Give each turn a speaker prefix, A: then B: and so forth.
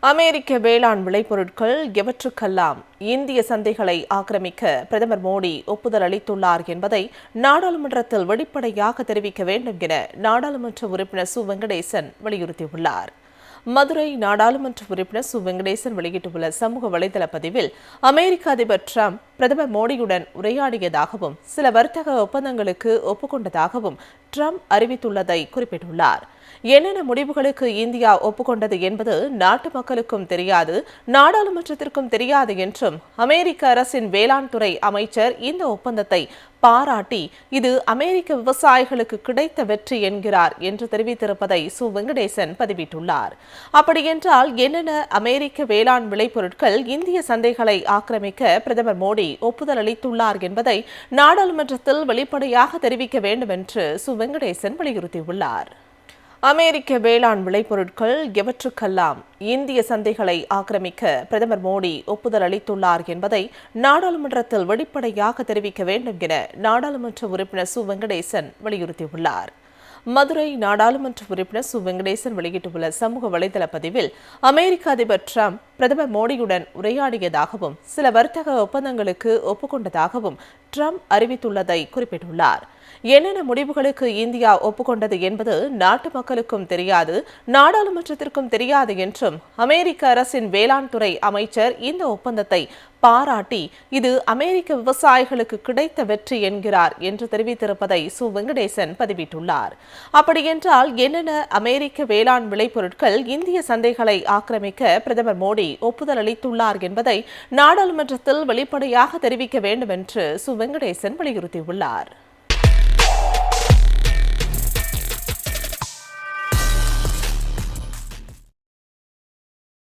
A: அமெரிக்க வேளாண் விளைபொருட்கள் எவற்றுக்கெல்லாம் இந்திய சந்தைகளை ஆக்கிரமிக்க பிரதமர் மோடி ஒப்புதல் அளித்துள்ளார் என்பதை நாடாளுமன்றத்தில் வெளிப்படையாக தெரிவிக்க வேண்டும் என நாடாளுமன்ற உறுப்பினர் சு. வெங்கடேசன் வலியுறுத்தியுள்ளார். மதுரை நாடாளுமன்ற உறுப்பினர் சு. வெங்கடேசன் வெளியிட்டுள்ள சமூக வலைதள பதிவில் அமெரிக்க அதிபர் டிரம்ப் பிரதமர் மோடியுடன் உரையாடியதாகவும் சில வர்த்தக ஒப்பந்தங்களுக்கு ஒப்புக்கொண்டதாகவும் ட்ரம்ப் அறிவித்துள்ளதை குறிப்பிட்டுள்ளார். என்னென்ன முடிவுகளுக்கு இந்தியா ஒப்புக்கொண்டது என்பது நாட்டு மக்களுக்கும் தெரியாது நாடாளுமன்றத்திற்கும் தெரியாது என்றும் அமெரிக்க அரசின் வேளாண் துறை அமைச்சர் இந்த ஒப்பந்தத்தை பாராட்டி இது அமெரிக்க விவசாயிகளுக்கு கிடைத்த வெற்றி என்கிறார் என்று தெரிவித்திருப்பதை சு. வெங்கடேசன் பதிவிட்டுள்ளார். அப்படியென்றால் என்னென்ன அமெரிக்க வேளாண் விளைபொருட்கள் இந்திய சந்தைகளை ஆக்கிரமிக்க பிரதமர் மோடி ஒப்புதல் அளித்துள்ளார் என்பதை நாடாளுமன்றத்தில் வெளிப்படையாக தெரிவிக்க வேண்டும் என்று சு. வெங்கடேசன் வலியுறுத்தியுள்ளார். அமெரிக்க வேளாண் விளைபொருட்கள் எவற்றுக்கெல்லாம் இந்திய சந்தைகளை ஆக்கிரமிக்க பிரதமர் மோடி ஒப்புதல் அளித்துள்ளார் என்பதை நாடாளுமன்றத்தில் வெளிப்படையாக தெரிவிக்க வேண்டும் என நாடாளுமன்ற உறுப்பினர் சு. வெங்கடேசன் வலியுறுத்தியுள்ளார். மதுரை நாடாளுமன்ற உறுப்பினர் சு. வெங்கடேசன் வெளியிட்டுள்ள சமூக வலைதள பதிவில் அமெரிக்க அதிபர் டிரம்ப் பிரதமர் மோடியுடன் உரையாடியதாகவும் சில வர்த்தக ஒப்பந்தங்களுக்கு ஒப்புக்கொண்டதாகவும் ட்ரம்ப் அறிவித்துள்ளதை குறிப்பிட்டுள்ளார். என்னென்ன முடிவுகளுக்கு இந்தியா ஒப்புக்கொண்டது என்பது நாட்டு மக்களுக்கும் தெரியாது நாடாளுமன்றத்திற்கும் தெரியாது என்றும் அமெரிக்க அரசின் வேளாண் துறை அமைச்சர் இந்த ஒப்பந்தத்தை பாராட்டி இது அமெரிக்க விவசாயிகளுக்கு கிடைத்த வெற்றி என்கிறார் என்று தெரிவித்திருப்பதை சு. வெங்கடேசன் பதிவிட்டுள்ளார். அப்படியென்றால் என்னென்ன அமெரிக்க வேளாண் விளைபொருட்கள் இந்திய சந்தைகளை ஆக்கிரமிக்க பிரதமர் மோடி ஒப்புதல் அளித்துள்ளார் என்பதை நாடாளுமன்றத்தில் வெளிப்படையாக தெரிவிக்க வேண்டும் என்று சு. வெங்கடேசன் வலியுறுத்தியுள்ளார்.